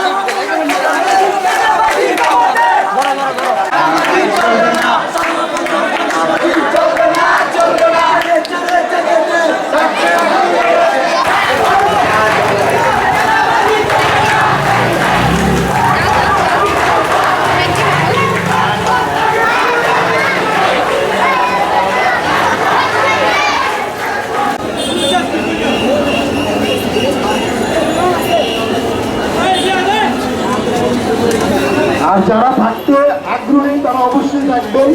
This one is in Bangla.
Thank you. আর যারা থাকতে আগ্রহী তারা অবশ্যই থাকবেন।